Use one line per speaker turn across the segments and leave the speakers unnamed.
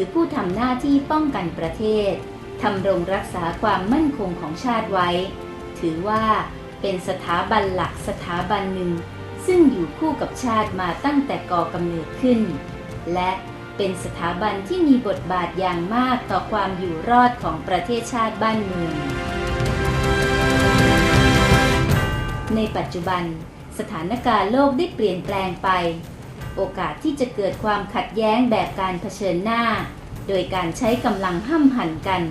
หรคือผู้ทำหน้าที่ป้องกันประเทศทำรงรักษาความมั่นคงของชาติไว้ ถือว่าเป็นสถาบันหลักสถาบันหนึ่ง ซึ่งอยู่คู่กับชาติมาตั้งแต่ก่อกำเนิดขึ้น และเป็นสถาบันที่มีบทบาทอย่างมากต่อความอยู่รอดของประเทศชาติบ้านเมือง ในปัจจุบัน สถานการณ์โลกได้เปลี่ยนแปลงไป โอกาสที่จะเกิดความขัดแย้งแบบการเผชิญหน้า โดยการใช้กำลังห้ำหั่นกัน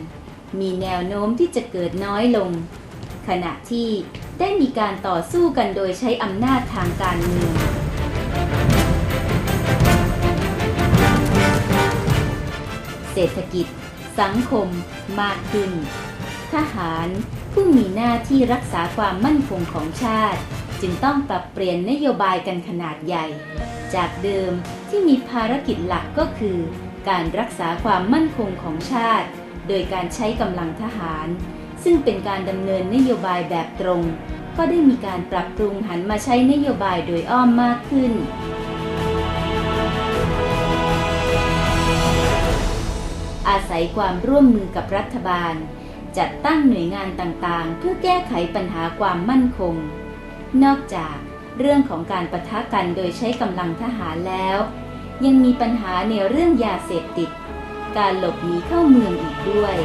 มีแนวโน้มที่จะเกิดน้อยลง ขณะที่ได้มีการต่อสู้กันโดยใช้อำนาจทางการเมืองเศรษฐกิจ สังคม มากขึ้น ทหาร ผู้มีหน้าที่รักษาความมั่นคงของชาติ จึงต้องปรับเปลี่ยนนโยบายกันขนาดใหญ่ จากเดิมที่มีภารกิจหลักก็คือ การรักษาความมั่นคงของชาติ โดยการใช้กำลังทหาร ซึ่งเป็นการดำเนินนโยบายแบบตรง ก็ได้มีการปรับปรุงหันมาใช้นโยบายโดยอ้อมมากขึ้นอาศัยความร่วมมือกับรัฐบาล จัดตั้งหน่วยงานต่างๆ เพื่อแก้ไขปัญหาความมั่นคง นอกจากเรื่องของการประทะกันโดยใช้กำลังทหารแล้ว ยังมีปัญหาในเรื่องยาเสพติด การหลบหนีเข้าเมืองอีกด้วย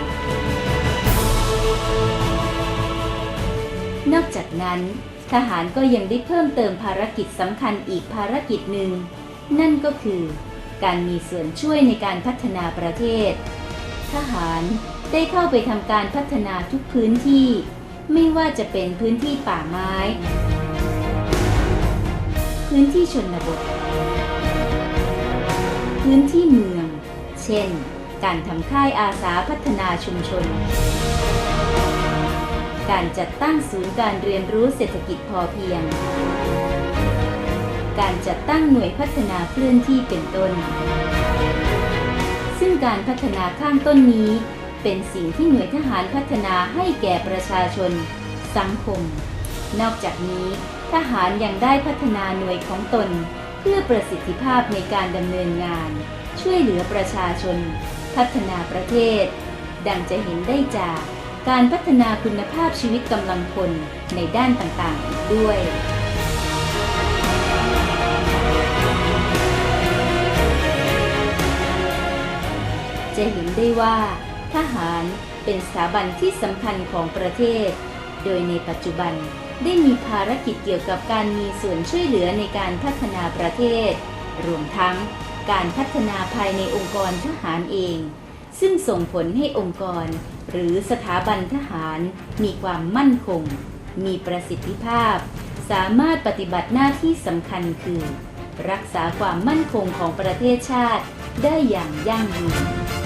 นอกจากนั้น ทหารก็ยังได้เพิ่มเติมภารกิจสำคัญอีกภารกิจหนึ่ง นั่นก็คือ การมีส่วนช่วยในการพัฒนาประเทศ ทหารได้เข้าไปทำการพัฒนาทุกพื้นที่ ไม่ว่าจะเป็นพื้นที่ป่าไม้ พื้นที่ชนบท พื้นที่เมือง เช่น การทำค่ายอาสาพัฒนาชุมชน การจัดตั้งศูนย์การเรียนรู้เศรษฐกิจพอเพียง การจัดตั้งหน่วยพัฒนาเคลื่อนที่เป็นต้น ซึ่งการพัฒนาข้างต้นนี้ เป็นสิ่งที่หน่วยทหารพัฒนาให้แก่ประชาชน สังคม นอกจากนี้ ทหารยังได้พัฒนาหน่วยของตน เพื่อประสิทธิภาพในการดำเนินงาน ช่วยเหลือประชาชน พัฒนาประเทศ ดังจะเห็นได้จากการพัฒนาคุณภาพชีวิตกำลังพลในด้านต่างๆอีกด้วยจะเห็นได้ว่า ทหารเป็นสถาบันที่สำคัญของประเทศ โดยในปัจจุบัน ได้มีภารกิจเกี่ยวกับการมีส่วนช่วยเหลือในการพัฒนาประเทศ รวมทั้งการพัฒนาภายในองค์กรทหารเอง ซึ่งส่งผลให้องค์กร หรือสถาบันทหาร มีความมั่นคง มีประสิทธิภาพ สามารถปฏิบัติหน้าที่สำคัญคือ รักษาความมั่นคงของประเทศชาติได้อย่างยั่งยืน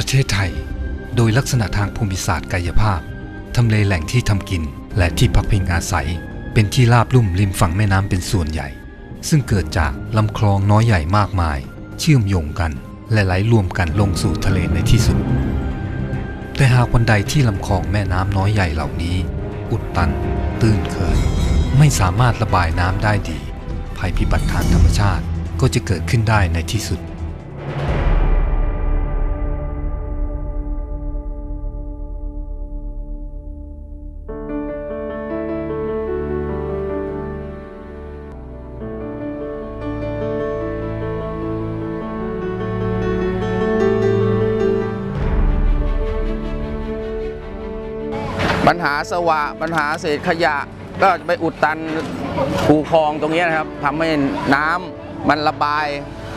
ประเทศไทย โดยลักษณะทางภูมิศาสตร์กายภาพ ทำเลแหล่งที่ทำกิน และที่พักพิงอาศัย เป็นที่ราบลุ่มริมฝั่งแม่น้ำเป็นส่วนใหญ่ ซึ่งเกิดจากลำคลองน้อยใหญ่มากมาย เชื่อมโยงกันและไหลรวมกันลงสู่ทะเลในที่สุด แต่หากวันใดที่ลำคลองแม่น้ำน้อยใหญ่เหล่านี้ อุดตัน ตื้นเขิน ไม่สามารถระบายน้ำได้ดี ภัยพิบัติทางธรรมชาติก็จะเกิดขึ้นได้ในที่สุด
ปัญหาสวะปัญหาเศษขยะ ก็ไปอุดตันคูคลองตรงนี้นะครับทำให้น้ำมันระบาย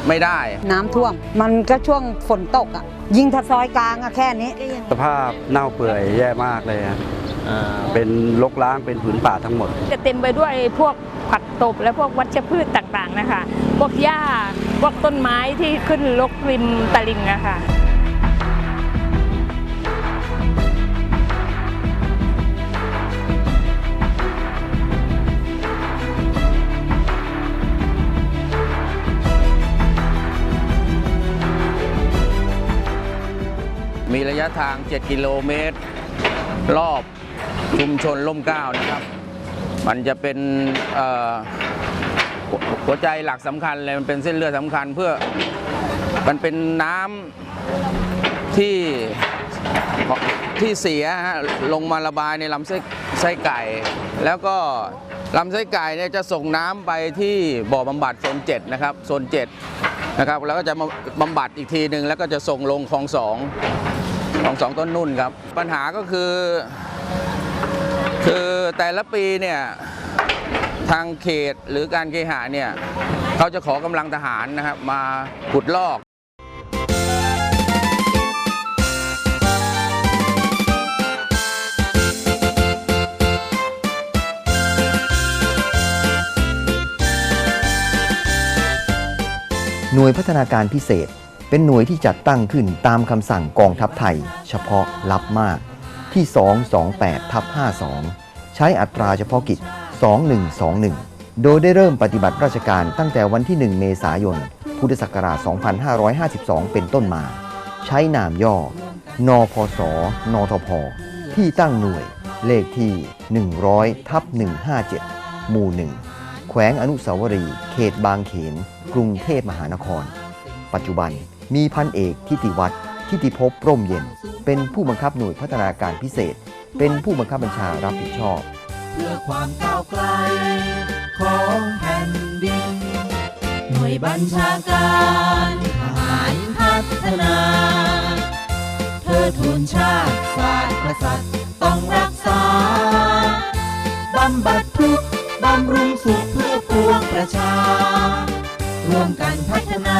ไม่ได้
น้ำท่วม มันก็ช่วงฝนตกอะ ยิงทะซอยกลางอะแค่นี้
สภาพเน่าเปื่อยแย่มากเลยฮะเป็นลกล้างเป็นผืนป่าทั้งหมด
จะเต็มไปด้วยพวกผักตบและพวกวัชพืชต่างๆนะคะ พวกหญ้า พวกต้นไม้ที่ขึ้นรกริมตลิ่งอะค่ะ
ทาง 7 กิโลเมตร รอบชุมชนล่มเก้านะครับ มันจะเป็นหัวใจหลักสำคัญเลยมันเป็นเส้นเลือดสำคัญเพื่อมันเป็นน้ำที่ที่เสียฮะลงมาระบายในลำไส้ไส้ไก่ แล้วก็ลำไส้ไก่เนี่ยจะส่งน้ำไปที่บ่อบำบัดโซน7นะครับโซน7นะครับแล้วก็จะบำบัดอีกทีหนึ่งแล้วก็จะส่งลงคลองสอง คลองสองต้นนุ่นครับ ปัญหาก็คือ คือแต่ละปีเนี่ยทางเขตหรือการเคหะเนี่ยเขาจะขอกำลังทหารนะครับมาขุดลอก
หน่วยพัฒนาการพิเศษ เป็นหน่วยที่จัดตั้งขึ้นตามคำสั่งกองทัพไทย เฉพาะลับมากที่ 228 ทับ 52 ใช้อัตราเฉพาะกิจ 2121 โดยได้เริ่มปฏิบัติราชการตั้งแต่วันที่ 1 เมษายน พุทธศักราช 2552 เป็นต้นมา ใช้นามย่อ นพสนทพ ที่ตั้งหน่วย เลขที่ 100 ทับ 157 หมู่ 1 แขวงอนุสาวรีย์ เขตบางเขน กรุงเทพมหานคร ปัจจุบัน มีพันเอกทิติวัฒน์ทิติภพร่มเย็น เป็นผู้บังคับหน่วยพัฒนาการพิเศษ เป็นผู้บังคับบัญชารับผิดชอบ
เพื่อความก้าวไกลของแผ่นดินหน่วยบัญชาการทหารพัฒนาเธอทูนชาติศาสตร์กษัตริย์ต้องรักษาบำบัดทุกข์บำรุงสุขเพื่อปวงประชา ร่วมกันพัฒนา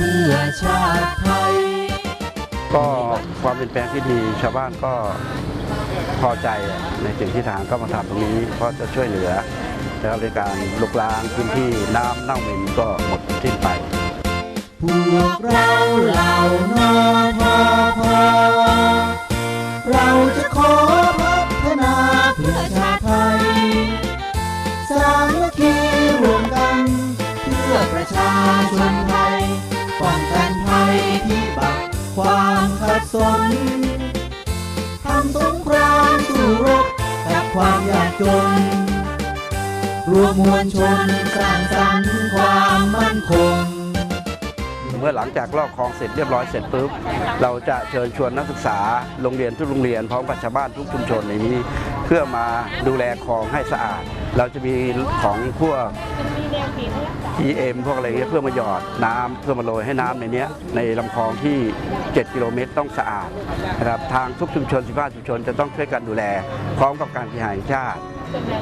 เพื่อชาติไทย
ก็ความเปลี่ยนแปลงที่ดีชาวบ้านก็พอใจในสิ่งที่ทหารก็มาทำตรงนี้ เพราะจะช่วยเหลือนะครับในการลุกล้างพื้นที่น้ำเน่าเหม็นก็หมดสิ้นไป
พวกเราเหล่านอพอพอเราจะขอพัฒนาเพื่อชาติไทย สามัคคีรวมกัน เพื่อประชาชนไทย ป้องกันภัยพิบัติความขัดสนทำสงครามสู้รบกับความยากจน รวมมวลชนสร้างสรรค์ความมั่นคง
เมื่อหลังจากลอกคลองเสร็จเรียบร้อยเสร็จปุ๊บเราจะเชิญชวนนักศึกษาโรงเรียนทุกโรงเรียนพร้อมกับชาวบ้านทุกชุมชนในนี้ เพื่อมาดูแลคลองให้สะอาด เราจะมีของพวก EM พวกอะไรเงี้ยเพื่อมาหยอดน้ำเพื่อมาโรยให้น้ำในเนี้ยในลำคลองที่ 7 กิโลเมตรต้องสะอาดนะครับทางทุกชุมชน 15 ชุมชนจะต้องช่วยกันดูแล พร้อมกับการเคหะแห่งชาติ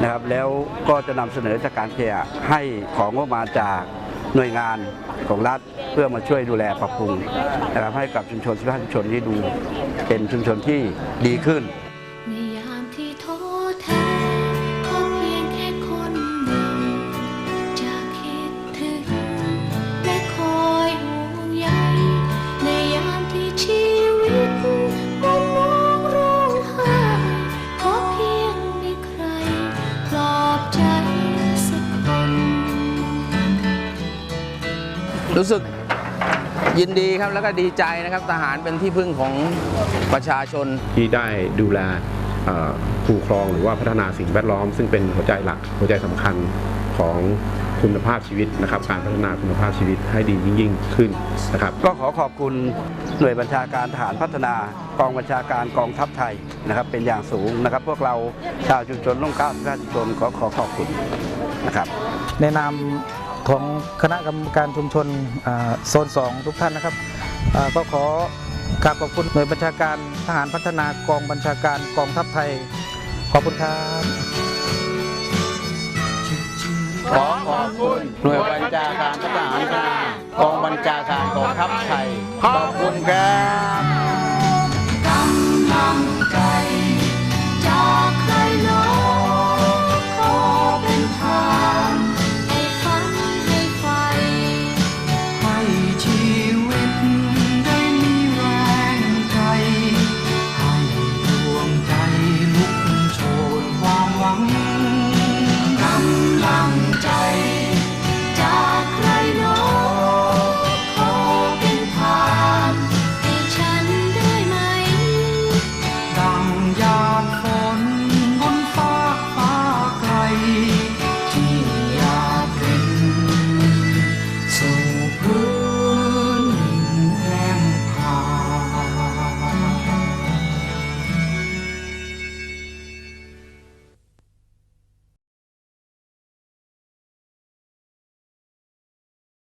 นะครับแล้วก็จะนำเสนอจากการเคหะให้ของงบประมาณจากหน่วยงานของรัฐเพื่อมาช่วยดูแลปรับปรุงนะครับให้กับชุมชน 15 ชุมชนที่ดูเป็นชุมชนที่ดีขึ้น
รู้สึก
ยินดีครับแล้วก็ดีใจนะครับทหารเป็นที่พึ่งของประชาชน
ที่ได้ดูแลเอ่อคูครองหรือว่าพัฒนาสิ่งแวดล้อม ซึ่งเป็นหัวใจหลักหัวใจสำคัญของคุณภาพชีวิตนะครับการพัฒนาคุณภาพชีวิตให้ดียิ่งยิ่งขึ้นนะครับ
ก็ขอขอบคุณหน่วยบัญชาการทหารพัฒนากองบัญชาการกองทัพไทยนะครับเป็นอย่างสูงนะครับ พวกเราชาวชุมชนร่มเกล้าสิบห้าชุมชนขอขอขอบคุณนะครับ
ในนาม ของคณะกรรมการชุมชนโซน 2 ทุกท่านนะครับก็ขอกราบขอบคุณหน่วยบัญชาการทหารพัฒนากองบัญชาการกองทัพไทย ขอบคุณครับ
ขอขอบคุณหน่วยบัญชาการทหารกองบัญชาการกองทัพไทย ขอบคุณครับ